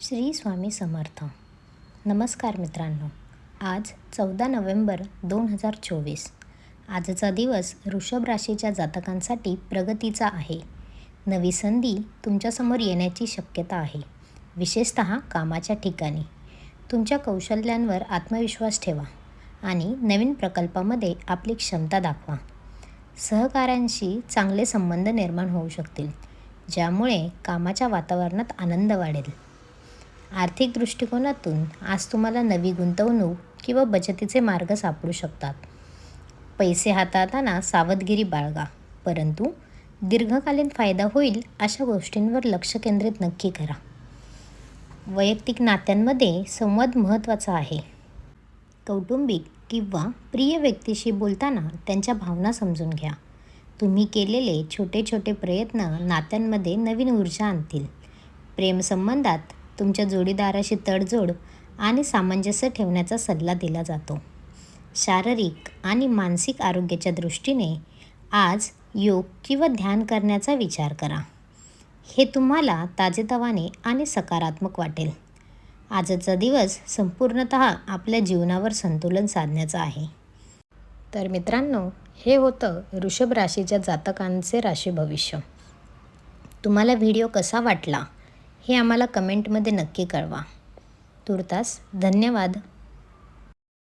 श्री स्वामी समर्थ. नमस्कार मित्रांनो. आज चौदा नोव्हेंबर दोन हजार चोवीस. आजचा दिवस वृषभ राशीच्या जातकांसाठी प्रगतीचा आहे. नवी संधी तुमच्यासमोर येण्याची शक्यता आहे. विशेषत कामाच्या ठिकाणी. तुमच्या कौशल्यांवर आत्मविश्वास ठेवा आणि नवीन प्रकल्पामध्ये आपली क्षमता दाखवा. सहकाऱ्यांशी चांगले संबंध निर्माण होऊ शकतील ज्यामुळे कामाच्या वातावरणात आनंद वाढेल. आर्थिक दृष्टिकोनातून आज तुम्हाला नवी गुंतवणूक किंवा बचतीचे मार्ग सापडू शकतात. पैसे हाताळताना सावधगिरी बाळगा परंतु दीर्घकालीन फायदा होईल अशा गोष्टींवर लक्ष केंद्रित नक्की करा. वैयक्तिक नात्यांमध्ये संवाद महत्त्वाचा आहे. कौटुंबिक किंवा प्रिय व्यक्तीशी बोलताना त्यांच्या भावना समजून घ्या. तुम्ही केलेले छोटे छोटे प्रयत्न नात्यांमध्ये नवीन ऊर्जा आणतील. प्रेमसंबंधात तुमच्या जोडीदाराशी तडजोड आणि सामंजस्य ठेवण्याचा सल्ला दिला जातो. शारीरिक आणि मानसिक आरोग्याच्या दृष्टीने आज योग किंवा ध्यान करण्याचा विचार करा. हे तुम्हाला ताजेतवाने आणि सकारात्मक वाटेल. आजचा दिवस संपूर्णत आपल्या जीवनावर संतुलन साधण्याचा आहे. तर मित्रांनो हे होतं वृषभ राशीच्या जातकांचे राशी भविष्य तुम्हाला व्हिडिओ कसा वाटला? हे आम्हाला कमेंटमध्ये नक्की कळवा. तुर्तास धन्यवाद.